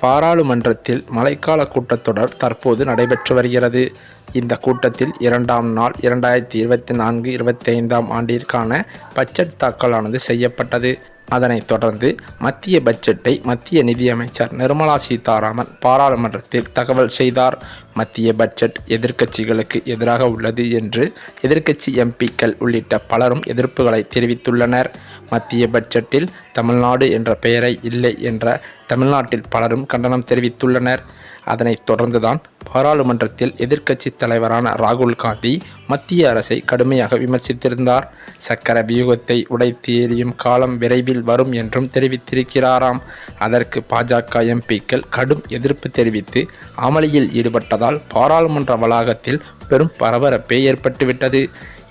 பாராளுமன்றத்தில் மழைக்கால கூட்டத்தொடர் தற்போது நடைபெற்று வருகிறது. இந்த கூட்டத்தில் இரண்டாம் நாள் இரண்டாயிரத்தி இருபத்தி நான்கு இருபத்தி ஐந்தாம் ஆண்டிற்கான பட்ஜெட் தாக்கலானது செய்யப்பட்டது. அதனைத் தொடர்ந்து மத்திய பட்ஜெட்டை மத்திய நிதியமைச்சர் நிர்மலா சீதாராமன் பாராளுமன்றத்தில் தகவல் செய்தார். மத்திய பட்ஜெட் எதிர்க்கட்சிகளுக்கு எதிராக உள்ளது என்று எதிர்க்கட்சி எம்பிக்கள் உள்ளிட்ட பலரும் எதிர்ப்புகளை தெரிவித்துள்ளனர். மத்திய பட்ஜெட்டில் தமிழ்நாடு என்ற பெயரை இல்லை என்ற தமிழ்நாட்டில் பலரும் கண்டனம் தெரிவித்துள்ளனர். அதனைத் தொடர்ந்துதான் பாராளுமன்றத்தில் எதிர்க்கட்சி தலைவரான ராகுல் காந்தி மத்திய அரசை கடுமையாக விமர்சித்திருந்தார். சக்கர வியூகத்தை உடைத்து எறியும் காலம் விரைவில் வரும் என்றும் தெரிவித்திருக்கிறாராம். அதற்கு பாஜக எம்பிக்கள் கடும் எதிர்ப்பு தெரிவித்து அமளியில் ஈடுபட்டதால் பாராளுமன்ற வளாகத்தில் பெரும் பரபரப்பே ஏற்பட்டுவிட்டது.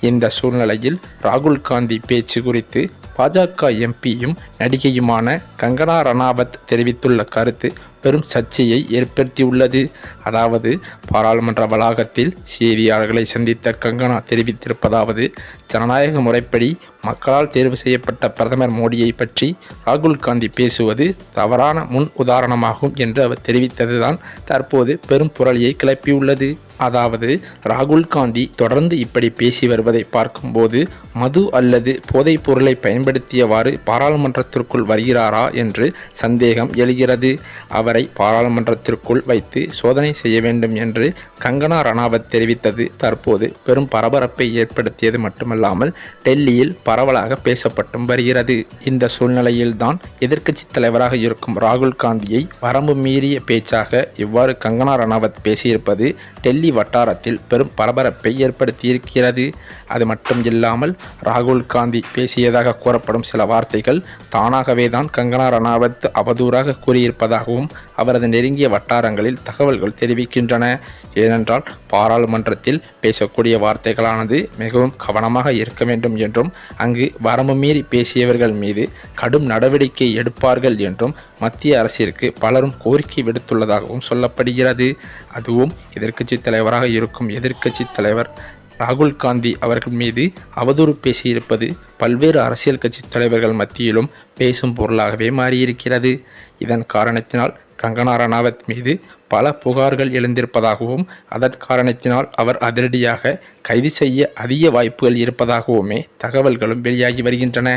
இந்த சூழ்நிலையில் ராகுல் காந்தி பேச்சு குறித்து பாஜக எம்பியும் நடிகையுமான கங்கனா ரணாவத் தெரிவித்துள்ள கருத்து பெரும் சர்ச்சையை ஏற்படுத்தியுள்ளது. அதாவது பாராளுமன்ற வளாகத்தில் செய்தியாளர்களை சந்தித்த கங்கனா தெரிவித்திருப்பதாவது ஜனநாயக முறைப்படி மக்களால் தேர்வு செய்யப்பட்ட பிரதமர் மோடியை பற்றி ராகுல் காந்தி பேசுவது தவறான முன் உதாரணமாகும் என்று அவர் தெரிவித்ததுதான் தற்போது பெரும் புரளியை கிளப்பியுள்ளது. அதாவது ராகுல் காந்தி தொடர்ந்து இப்படி பேசி வருவதை பார்க்கும்போது மது அல்லது போதைப் பொருளை பயன்படுத்தியவாறு பாராளுமன்றத்திற்குள் வருகிறாரா என்று சந்தேகம் எழுகிறது. அவரை பாராளுமன்றத்திற்குள் வைத்து சோதனை செய்ய வேண்டும் என்று கங்கனா ரணாவத் தெரிவித்தது. தற்போது பெரும் பரபரப்பை ஏற்படுத்தியது மட்டுமல்லாமல் டெல்லியில் பரவலாக பேசப்பட்டும் வருகிறது. இந்த சூழ்நிலையில்தான் எதிர்க்கட்சி தலைவராக இருக்கும் ராகுல் காந்தியை வரம்பு மீறிய பேச்சாக இவ்வாறு கங்கனா ரணாவத் பேசியிருப்பது டெல்லி வட்டாரத்தில் பெரும் பரபரப்பை ஏற்படுத்தியிருக்கிறது. அது மட்டும் இல்லாமல் ராகுல் காந்தி பேசியதாக கூறப்படும் சில வார்த்தைகள் தானாகவே தான் கங்கனா ரணாவத் அவதூறாக கூறியிருப்பதாகவும் அவரது நெருங்கிய வட்டாரங்களில் தகவல்கள் தெரிவிக்கின்றன. ஏனென்றால் பாராளுமன்றத்தில் பேசக்கூடிய வார்த்தைகளானது மிகவும் கவனமாக இருக்க வேண்டும் என்றும் அங்கு வரம்பு மீறி பேசியவர்கள் மீது கடும் நடவடிக்கை எடுப்பார்கள் என்றும் மத்திய அரசிற்கு பலரும் கோரிக்கை விடுத்துள்ளதாகவும் சொல்லப்படுகிறது. அதுவும் எதிர்க்கட்சி தலைவராக இருக்கும் எதிர்க்கட்சி தலைவர் ராகுல் காந்தி அவர்கள் மீது அவதூறு பேசியிருப்பது பல்வேறு அரசியல் கட்சி தலைவர்கள் மத்தியிலும் பேசும் பொருளாகவே மாறியிருக்கிறது. இதன் காரணத்தினால் கங்கனா ரனாவத் மீது பல புகார்கள் எழுந்திருப்பதாகவும் அதற்காரணத்தினால் அவர் அதிரடியாக கைது செய்ய அதிக வாய்ப்புகள் இருப்பதாகவுமே தகவல்களும் வெளியாகி வருகின்றன.